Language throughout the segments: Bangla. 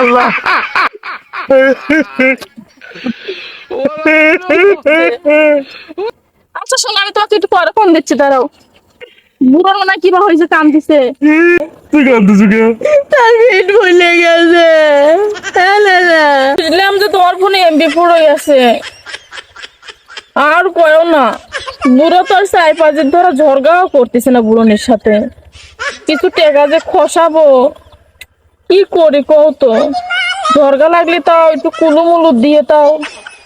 আল্লাহ আচ্ছা শোনো আমি তোমাকে একটু পরে ফোন দিচ্ছি দাঁড়াও। বুড়োর মনে কি বা হয়েছে কান দিছে তুই কেন? তার পেট ভুলে গেছে। বুঝলাম যে তোমার ফোনে এমবি পুরো গেছে আর কয়ও না। বুড়ো তো আর চাই পাঁচের ধরা ঝরগাও করতেছে না বুড়োনের সাথে। কিছু টেকা যে খসাবো। কি করি কও তো? ঝরগা লাগলে তাও, একটু কুলুমুলু দিয়ে তাও।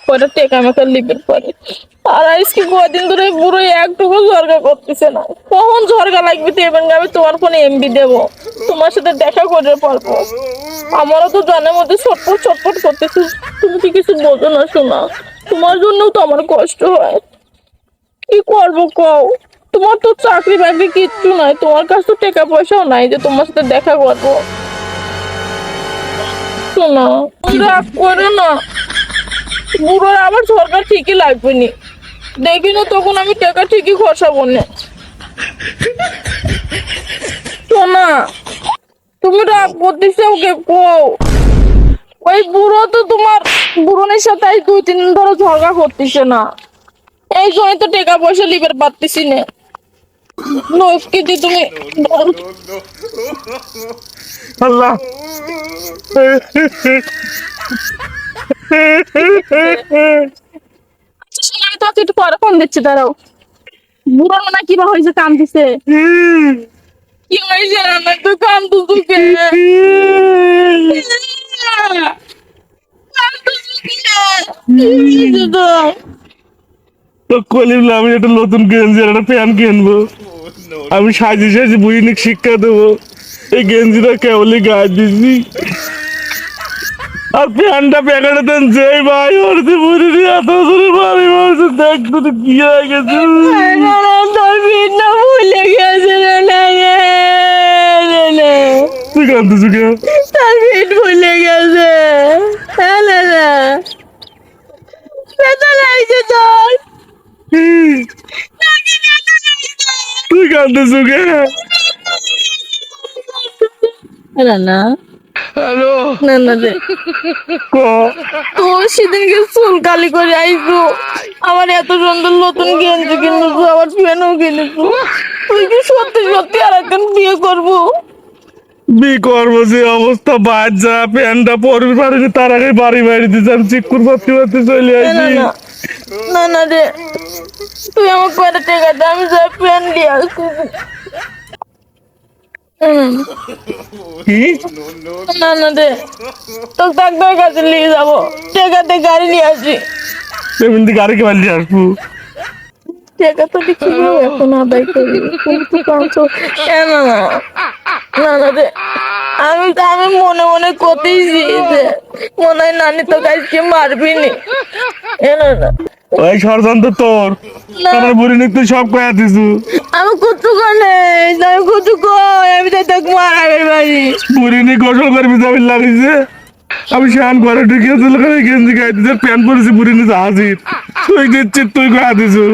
কয়টা টেকা মেকা লিপের পরে। আর আজকে কয়দিন ধরে বুড়ো একটুকু ঝরগা করতেছে না। কখন ঝরগা লাগবে তো এবার আমি তোমার ফোনে এমবি দেবো। তোমার সাথে দেখা করে পারব। আমারও তো জানার মধ্যে ছটফট ছটফট করতেছে। তুমি কি কিছু বোঝো না শোনা। তোমার জন্যও তো আমার কষ্ট হয়। কি করব কও? তোমার তো চাকরি বাকরি কিচ্ছু নাই। তোমার কাছে তো টাকা পয়সাও নাই যে তোমার সাথে দেখা করব। শোনা রাগ করো না। বুড়োর আবার সরকার ঠিকই লাগবে নি। দেখি না তখন আমি টাকা ঠিকই খসাবো না। তুমি রাগ করতেছ ওকে, কও। ওই বুড়ো তো তোমার বুড়োনের সাথে দুই, তিন দিন ধরে ঝগড়া করতেছে না। এই জন্য তো টাকা পয়সা লিবার পারতেছি না। নইস কিছু তুমি আল্লাহ। আমি তোমাকে একটু পরে ফোন দিচ্ছি দাঁড়াও। বুড়োর মনে কি বা হয়েছে কি হয়েছে? রান্না তো তো কলিম আমি একটা নতুন আর একটা প্যান্ট কিনবো। আমি সাজি সাজি বুড়িনিক শিক্ষা দেবো। এই গেঞ্জিটা কেবলই গায়ে দিছি আর প্যান্টটা প্যাকেটে দেন যেই ভাই ওরতে বুড়িনি এত জোরে বাড়ি মারছে দেখ তো কি হয়ে গেছে। ভুলে গেছে তুই কান্দছিস কেন? তার পেট ভুলে গেছে হ্যাঁ না ব্যথা লাগছে তুই না। না রে। তোর সেদিনকে চুল কালি করে আইসো। আমার এত সুন্দর নতুন গেঞ্জি কিনেছো আবার ফ্যানও কিনেছো তুই কি সত্যি সত্যি আর একদিন বিয়ে করব? বি করব যে অবস্থা বাদ যা প্যান্টটা পরবি পারিনি তার আগে বাড়ি বাড়ি দিতে আমি চিকুর পাতি পাতি চলে না না আসি না না না রে। তুই আমার কয়টা টাকা দে? আমি যাই ফ্যান নিয়ে আসছি। না না রে। তোর ডাক্তার কাছে নিয়ে যাব। টাকাতে গাড়ি নিয়ে আসি এমনি গাড়িকে বাড়ি আসব। টাকা তো দেখি এখন আদায় করি কিন্তু কেন না। না না রে। আমি তো আমি মনে মনে করতেইছি যে মনে হয় নানি তো কাজকে মারবি নি। ওই ষড়যন্ত্র তোর। তুই সব কয়া দিছু। আমি কুচু কানে আমি কুচু কই আমি তো তোকে মারাবের বাড়ি বুড়ি নিক গোসল করবি যাবি লাগিছে। আমি শান ঘরে ঢুকে দিল গেঞ্জি গায়ে দিতে প্যান্ট পরেছি বুড়ি নিতে হাজির। তুই দিচ্ছি তুই কয়া দিছু।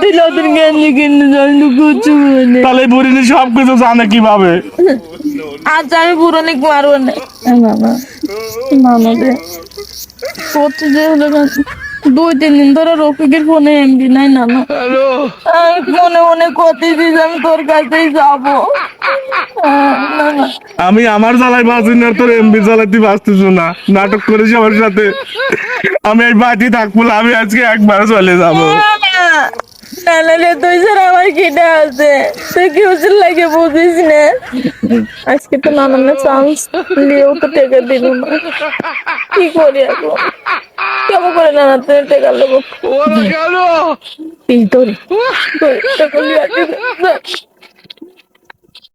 তুই নতুন গেঞ্জি কিনে জানি কানে তাহলে বুড়ি সব কিছু জানে কীভাবে? আচ্ছা আমি পুরনিক মারবো না। রে। করতে যে হলো দুই তিন দিন ধরে রফিকের ফোনে এমবি নাই না আমি মনে মনে তোর কাছেই যাব। আহ, না না আমি আমার জ্বালাই বাঁচি না তোর এমবি জ্বালাতে বাঁচতেছ না। নাটক করেছি আমার সাথে। আমি এই বাড়ি থাকব আমি আজকে একবার চলে যাব। না না তুই ছাড়া আমার কিটা আছে। তুই কি উচিত লাগে বুঝিস না? আজকে তো নানানের চান্স নিয়েও তো টেকা দিল না। কি করি এখন? কেমন করে নানা তুই টেকা নেব এই আসি।